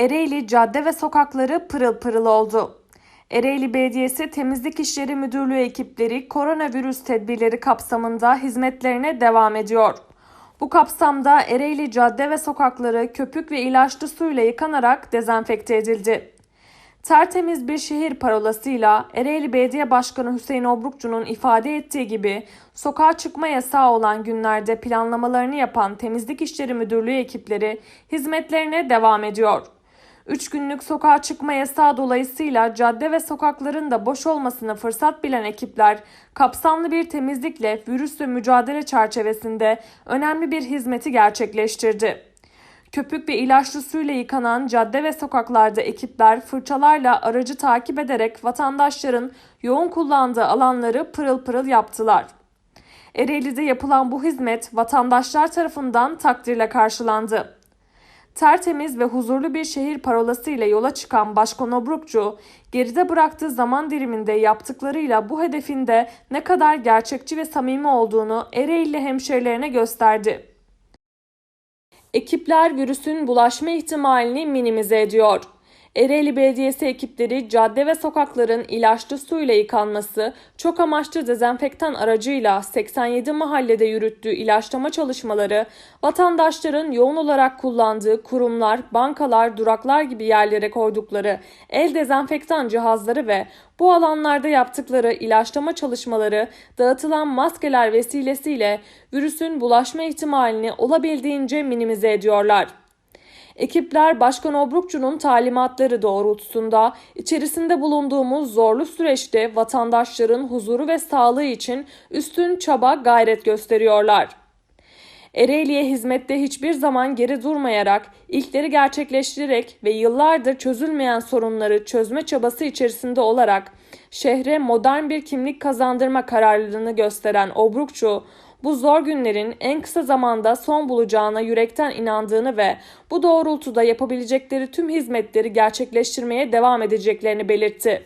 Ereğli cadde ve sokakları pırıl pırıl oldu. Ereğli Belediyesi Temizlik İşleri Müdürlüğü ekipleri koronavirüs tedbirleri kapsamında hizmetlerine devam ediyor. Bu kapsamda Ereğli cadde ve sokakları köpük ve ilaçlı suyla yıkanarak dezenfekte edildi. Tertemiz bir şehir parolasıyla Ereğli Belediye Başkanı Hüseyin Obrukçu'nun ifade ettiği gibi sokağa çıkma yasağı olan günlerde planlamalarını yapan Temizlik İşleri Müdürlüğü ekipleri hizmetlerine devam ediyor. 3 günlük sokağa çıkma yasağı dolayısıyla cadde ve sokakların da boş olmasını fırsat bilen ekipler kapsamlı bir temizlikle virüsle mücadele çerçevesinde önemli bir hizmeti gerçekleştirdi. Köpük ve ilaçlı suyla yıkanan cadde ve sokaklarda ekipler fırçalarla aracı takip ederek vatandaşların yoğun kullandığı alanları pırıl pırıl yaptılar. Ereğli'de yapılan bu hizmet vatandaşlar tarafından takdirle karşılandı. Tertemiz ve huzurlu bir şehir parolasıyla yola çıkan Başkan Obrukçu, geride bıraktığı zaman diliminde yaptıklarıyla bu hedefinde ne kadar gerçekçi ve samimi olduğunu Ereğli hemşerilerine gösterdi. Ekipler virüsün bulaşma ihtimalini minimize ediyor. Ereğli Belediyesi ekipleri cadde ve sokakların ilaçlı suyla yıkanması, çok amaçlı dezenfektan aracıyla 87 mahallede yürüttüğü ilaçlama çalışmaları, vatandaşların yoğun olarak kullandığı kurumlar, bankalar, duraklar gibi yerlere koydukları el dezenfektan cihazları ve bu alanlarda yaptıkları ilaçlama çalışmaları, dağıtılan maskeler vesilesiyle virüsün bulaşma ihtimalini olabildiğince minimize ediyorlar. Ekipler Başkan Obrukçu'nun talimatları doğrultusunda içerisinde bulunduğumuz zorlu süreçte vatandaşların huzuru ve sağlığı için üstün çaba gayret gösteriyorlar. Ereğli'ye hizmette hiçbir zaman geri durmayarak, ilkleri gerçekleştirerek ve yıllardır çözülmeyen sorunları çözme çabası içerisinde olarak şehre modern bir kimlik kazandırma kararlılığını gösteren Obrukçu, bu zor günlerin en kısa zamanda son bulacağına yürekten inandığını ve bu doğrultuda yapabilecekleri tüm hizmetleri gerçekleştirmeye devam edeceklerini belirtti.